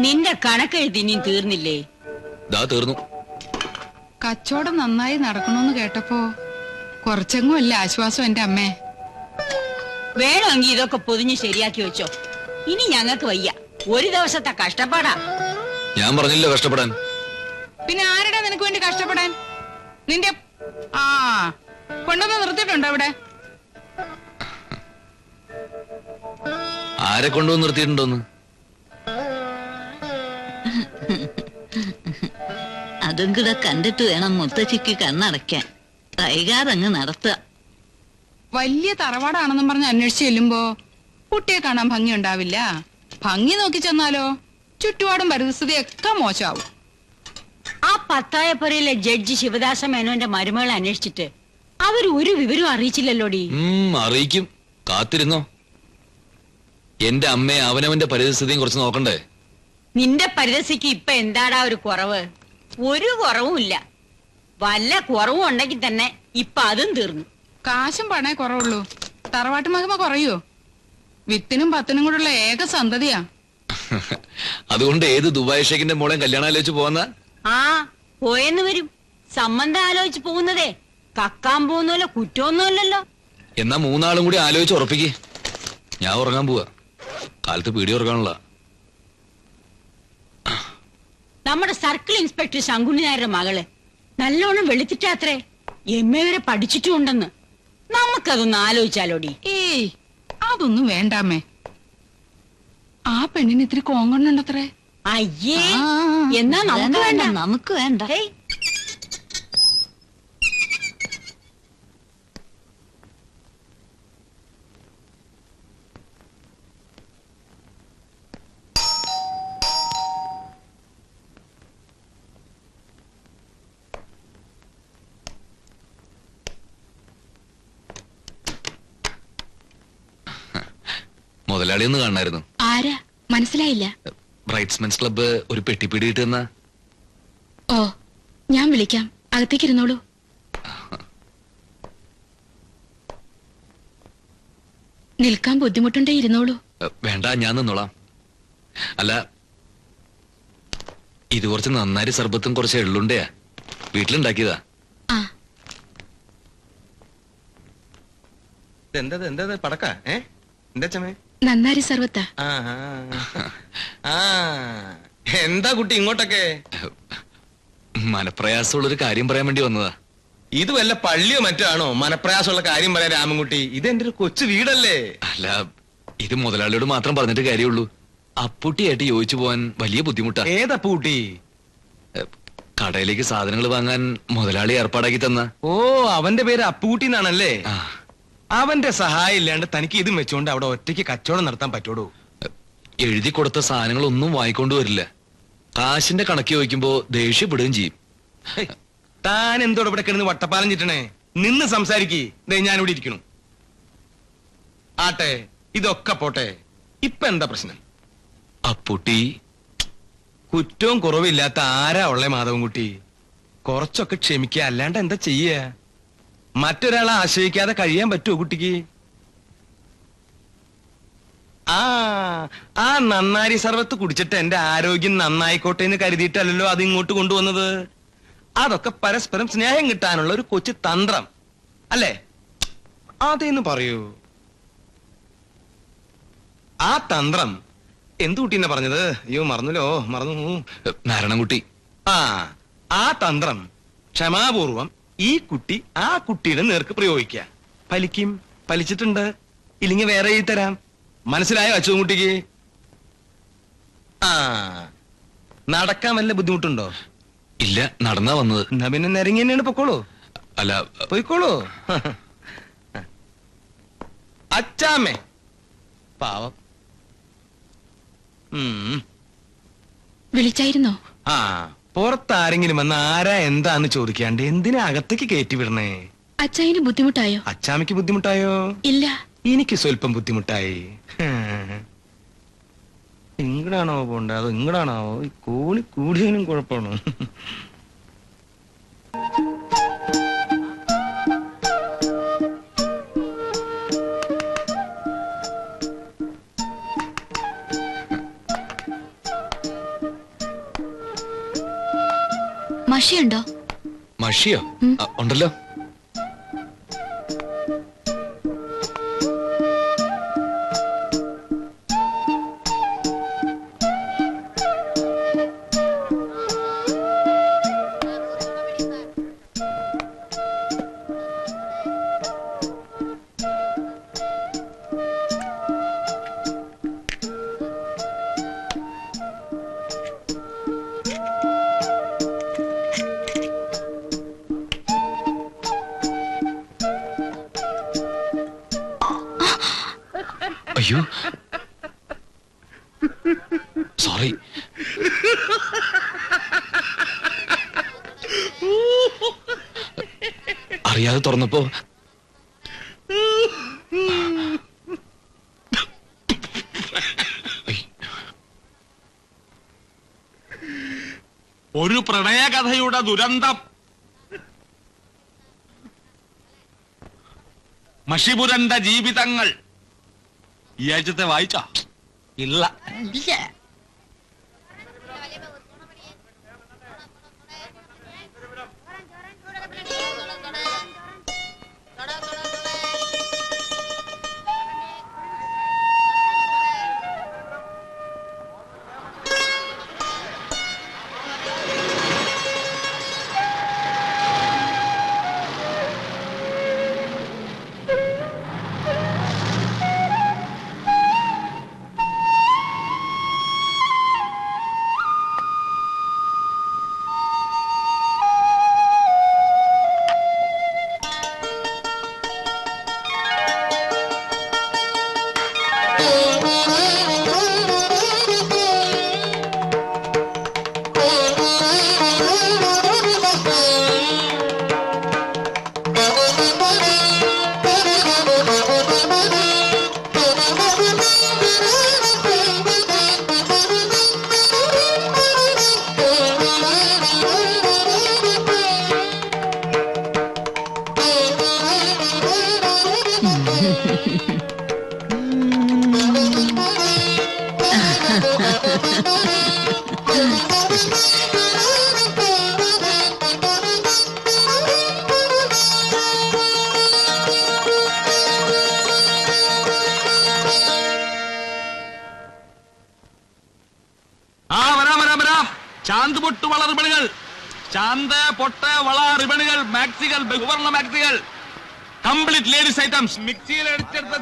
നിന്റെ കണക്കെഴുതി നീ തീർന്നില്ലേ? ദാ തീർന്നു. കച്ചവടം നന്നായി നടക്കണോന്ന് കേട്ടപ്പോ കുറച്ചെങ്ങും അല്ല ആശ്വാസം എന്റെ അമ്മേ. വേണമെങ്കിൽ ഇതൊക്കെ പൊതിഞ്ഞ് ശരിയാക്കി വെച്ചോ. ഇനി ഞങ്ങൾക്ക് വയ്യ. ഒരു ദിവസത്തെ കഷ്ടപ്പാടാ. ഞാൻ പറഞ്ഞില്ല കഷ്ടപ്പെടാൻ? പിന്നെ ആരുടെ നിനക്ക് വേണ്ടി കഷ്ടപ്പെടാൻ? നിന്റെ ആ കൊണ്ടുവന്ന് നിർത്തിയിട്ടുണ്ടോ അവിടെ? ആരെ കൊണ്ടുവന്ന് നിർത്തിയിട്ടുണ്ടോന്ന്? അതും കൂടെ കണ്ടിട്ട് വേണം മുത്തച്ഛിക്ക് കണ്ണടയ്ക്കാൻ. കൈകാതങ്ങ് നടത്തുക. വലിയ തറവാടാണെന്നും പറഞ്ഞ് അന്വേഷിച്ച് ചെല്ലുമ്പോ കുട്ടിയെ കാണാൻ ഭംഗി ഉണ്ടാവില്ല ഭംഗി നോക്കി ചെന്നാലോ ചുറ്റുപാടും പരിസ്ഥിതിയൊക്കെ മോശമാവും. പത്തായപ്പുരയിലെ ജഡ്ജി ശിവദാസ മേനോന്റെ മരുമകളെ അന്വേഷിച്ചിട്ട് അവർ ഒരു വിവരവും അറിയിച്ചില്ലല്ലോടി. അറിയിക്കും. കാത്തിരുന്നോ? എന്റെ അമ്മയെ അവനവന്റെ പരിതസ്ഥിതിയും കുറച്ച് നോക്കണ്ടേ? നിന്റെ പരിതസ്ഥിക്ക് ഇപ്പൊ എന്താടാ ഒരു കുറവ്? ഒരു കുറവും ഇല്ല. വല്ല കുറവും ഉണ്ടെങ്കിൽ തന്നെ ഇപ്പൊ അതും തീർന്നു. കാശും പണേ കുറവുള്ളൂ. തറവാട്ട് മകമ കുറയോ വിത്തിനും പത്തിനും കൂടെയുള്ള ഏക സന്തതിയാ. അതുകൊണ്ട് ഏത് ദുബായ് ഷേഖിന്റെ മോളെ കല്യാണം ആലോചിച്ച് പോവാ ആ പോയെന്ന് വരും. സംബന്ധം ആലോചിച്ച് പോകുന്നതേ. കക്കാൻ പോകുന്നല്ലോ കുറ്റമൊന്നുമല്ലല്ലോ എന്നാ മൂന്നാളും കൂടി ആലോചിച്ച് ഉറപ്പിക്കേ. ഞാൻ ഉറങ്ങാൻ പോവാ. കാലത്ത് പീടി ഉറങ്ങാനുള്ള. നമ്മുടെ സർക്കിൾ ഇൻസ്പെക്ടർ ശങ്കുണ്ണി നായരുടെ മകൾ. നല്ലോണം വെളുത്തിട്ടാത്രേ എം എ വരെ പഠിച്ചിട്ടുണ്ടെന്ന് നമുക്കതൊന്ന് ആലോചിച്ചാലോടി. ഏയ് അതൊന്നും വേണ്ടാമേ ആ പെണ്ണിന് ഇത്തിരി കോങ്കണ്ണുണ്ടത്രേ അയ്യേ എന്നാ നമുക്ക് വേണ്ട, നമുക്ക് വേണ്ട. മുതലാളി ഒന്ന് കാണായിരുന്നു ആരാ? മനസ്സിലായില്ല. ബ്രൈറ്റ്സ്മെൻസ് ക്ലബ്ബ് ഒരു പെട്ടി പിടിയിട്ട് കിട്ടുന്ന ഓ ഞാൻ വിളിക്കാം. അകത്തേക്ക് ഇരുന്നോളൂ നിൽക്കാൻ ബുദ്ധിമുട്ടുണ്ടേ ഇരുന്നോളൂ. വേണ്ട ഞാൻ നിന്നോളാം. അല്ല ഇത് കുറച്ച് നന്നായി സർബത്തും കുറച്ച് എള്ളുണ്ടയാ വീട്ടിലുണ്ടാക്കിയതാ. ആ. എന്താ എന്താ പടക്ക ഏ? എന്താ ചമേ നന്നാരി സർവത്താ ആ എന്താ കുട്ടി ഇങ്ങോട്ടൊക്കെ? മനപ്രയാസമുള്ളൊരു കാര്യം പറയാൻ വേണ്ടി വന്നതാ. ഇത് വല്ല പള്ളിയോ മറ്റോ ആണോ? മനപ്രയാസമുള്ള കാര്യം പറയാൻ രാമൻകുട്ടി. ഇത് എന്റെ ഒരു കൊച്ചു വീടല്ലേ? അല്ല ഇത് മുതലാളിയോട് മാത്രം പറഞ്ഞിട്ട് കാര്യമുള്ളൂ. അപ്പൂട്ടിയായിട്ട് യോജിച്ചു പോവാൻ വലിയ ബുദ്ധിമുട്ടാ. ഏതപ്പൂട്ടി പൂട്ടി കടയിലേക്ക് സാധനങ്ങൾ വാങ്ങാൻ മുതലാളി ഏർപ്പാടാക്കി തന്ന. ഓ അവന്റെ പേര് അപ്പൂട്ടി എന്നാണല്ലേ? അവന്റെ സഹായം ഇല്ലാണ്ട് തനിക്ക് ഇതും വെച്ചുകൊണ്ട് അവിടെ ഒറ്റയ്ക്ക് കച്ചവടം നടത്താൻ പറ്റൂടൂ എഴുതി കൊടുത്ത സാധനങ്ങളൊന്നും വാങ്ങിക്കൊണ്ട് വരില്ല. കാശിന്റെ കണക്ക് ചോദിക്കുമ്പോ ദേഷ്യപ്പെടുകയും ചെയ്യും. താൻ എന്തോടെ ഇവിടെ കിടന്ന് വട്ടപ്പാലം ചിട്ടണേ നിന്ന് സംസാരിക്കേ. ഞാൻ ഇവിടെ ഇരിക്കണു ആട്ടെ ഇതൊക്കെ പോട്ടെ. ഇപ്പൊ എന്താ പ്രശ്നം? അപ്പുട്ടി കുറ്റവും കുറവില്ലാത്ത ആരാ ഉള്ളേ മാധവൻകുട്ടി? കുറച്ചൊക്കെ ക്ഷമിക്കുക അല്ലാണ്ട് എന്താ ചെയ്യ? മറ്റൊരാളെ ആശ്രയിക്കാതെ കഴിയാൻ പറ്റുമോ കുട്ടിക്ക്? ആ ആ നന്നാരി സർവത്ത് കുടിച്ചിട്ട് എന്റെ ആരോഗ്യം നന്നായിക്കോട്ടെ എന്ന് കരുതിയിട്ടല്ലല്ലോ അത് ഇങ്ങോട്ട് കൊണ്ടുവന്നത്? അതൊക്കെ പരസ്പരം സ്നേഹം കിട്ടാനുള്ള ഒരു കൊച്ചു തന്ത്രം. അല്ലേ? അതേന്ന് പറയൂ. ആ തന്ത്രം എന്തു കുട്ടീനെ പറഞ്ഞത്? അയ്യോ മറന്നല്ലോ മറന്നു. നാരായണൻകുട്ടി ആ ആ തന്ത്രം ക്ഷമാപൂർവം ഈ കുട്ടി ആ കുട്ടിയുടെ നേർക്ക് പ്രയോഗിക്കുക ഫലിക്കും പലിച്ചിട്ടുണ്ട് ഇല്ലെങ്കിൽ വേറെ എഴുതി തരാം. മനസ്സിലായോ അച്ചുകുട്ടിക്ക്? ആ നടക്കാൻ വല്ല ബുദ്ധിമുട്ടുണ്ടോ? ഇല്ല നടന്നാ വന്നത്. എന്നാ പിന്നെ നിരങ്ങി തന്നെയാണ് പൊക്കോളൂ. അല്ല പോയിക്കോളൂ. അച്ചാമ്മേ. പാവം. ഉം. വിളിച്ചായിരുന്നോ? ആ പുറത്താരെങ്കിലും വന്ന് ആരാ എന്താന്ന് ചോദിക്കാണ്ട് എന്തിനാ അകത്തേക്ക് കയറ്റി വിടണേ? അച്ചായന് ബുദ്ധിമുട്ടായോ? അച്ചാമ്മയ്ക്ക് ബുദ്ധിമുട്ടായോ? ഇല്ല. എനിക്ക് സ്വല്പം ബുദ്ധിമുട്ടായി. ഇങ്ങടാണോ പോണ്ട? അത് ഇങ്ങടാണാവോ ഈ കൂടിയതിനും കുഴപ്പമാണ്. മഷിയുണ്ടോ? മഷിയോ? ഉണ്ടല്ലോ. അയ്യോ. സോറി അറിയാതെ തുറന്നപ്പോ ഒരു പ്രണയകഥയുടെ ദുരന്തം. മഷിപുരന്റെ ജീവിതങ്ങൾ. ഈ ആഴ്ചത്തെ വായിച്ചാ? ഇല്ല. ചാന്ത് പൊട്ട വള റിബണുകൾ മാക്സികൾ ബഹുവർണ മാക്സികൾ കംപ്ലീറ്റ് ലേഡീസ് ഐറ്റംസ്. മിക്സിയിൽ അടിച്ചെടുത്ത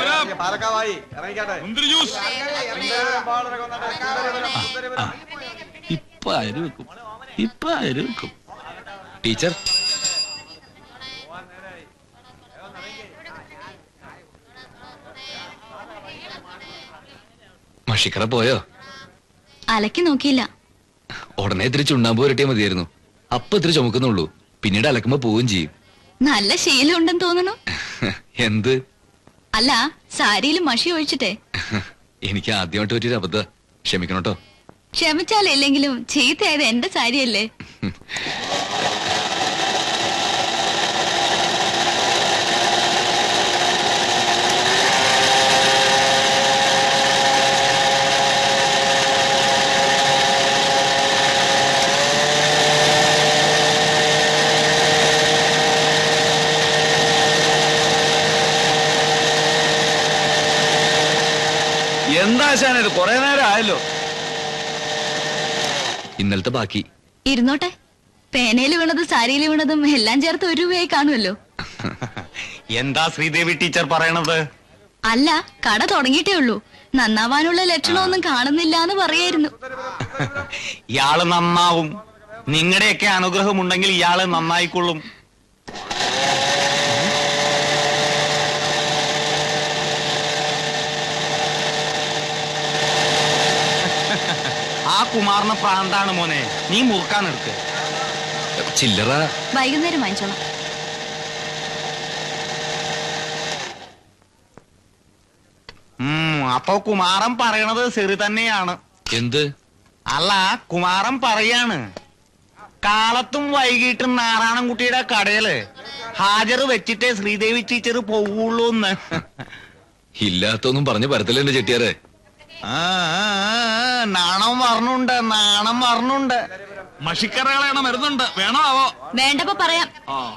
വരാം മുന്തിരി ജ്യൂസ്. ഇപ്പൊ ഇപ്പൊ ടീച്ചർ. മഷിക്കട പോയോ? അലക്കി നോക്കിയില്ല. ഉടനെ ഇത്തിരി ചുണ്ണാമ്പ് പുരട്ടിയാൽ മതിയായിരുന്നു. അപ്പൊ ഇത്തിരി ചുമക്കുന്നുള്ളൂ. പിന്നീട് അലക്കുമ്പോ പോവുകയും ചെയ്യും. നല്ല ശീലം ഉണ്ടെന്ന് തോന്നണു എന്ത്? അല്ല സാരിയിൽ മഷി ഒഴിച്ചിട്ടേ. എനിക്ക് ആദ്യമായിട്ട് പറ്റിയൊരു അബദ്ധ. ക്ഷമിക്കണോട്ടോ ക്ഷമിച്ചാലില്ലെങ്കിലും ചീത്തയായത് എന്റെ സാരിയല്ലേ? എന്താ ഇത് കൊറേ നേരം ആയല്ലോ. ഇന്നലത്തെ ബാക്കി. ഇരുന്നോട്ടെ. പേനയിൽ വീണതും സാരിയിൽ വീണതും എല്ലാം ചേർത്ത് ഒരു രൂപയായി കാണുമല്ലോ. എന്താ ശ്രീദേവി ടീച്ചർ പറയണത്? അല്ല കട തുടങ്ങിയിട്ടേ ഉള്ളൂ. നന്നാവാനുള്ള ലക്ഷണമൊന്നും കാണുന്നില്ല എന്ന് പറയായിരുന്നു. ഇയാൾ നന്നാവും. നിങ്ങളുടെയൊക്കെ അനുഗ്രഹം ഉണ്ടെങ്കിൽ ഇയാൾ നന്നായിക്കൊള്ളും. ആ കുമാറിന് പ്രാന്താണ് മോനെ. നീ മുറുക്കാൻ എടുക്ക്. ചില്ലറ. വൈകുന്നേരം വാങ്ങിച്ചോളാം. അപ്പൊ കുമാരൻ പറയണത് ശരി തന്നെയാണ്. എന്ത്? അല്ല കുമാരൻ പറയാണ്. കാലത്തും വൈകിട്ടും നാരായണൻകുട്ടിയുടെ കടയിൽ ഹാജർ വെച്ചിട്ടേ ശ്രീദേവി ടീച്ചർ പോവുള്ളൂന്ന്. ഇല്ലാത്തൊന്നും പറഞ്ഞു പരത്തില്ല എന്റെ ആ, ആ. നാണം മറന്നുണ്ട് നാണം മറന്നുണ്ട് മഷിക്കറകളാണ് മരുന്നുണ്ട്. വേണോ ആവോ? വേണ്ടപ്പോ പറയാം. ആ.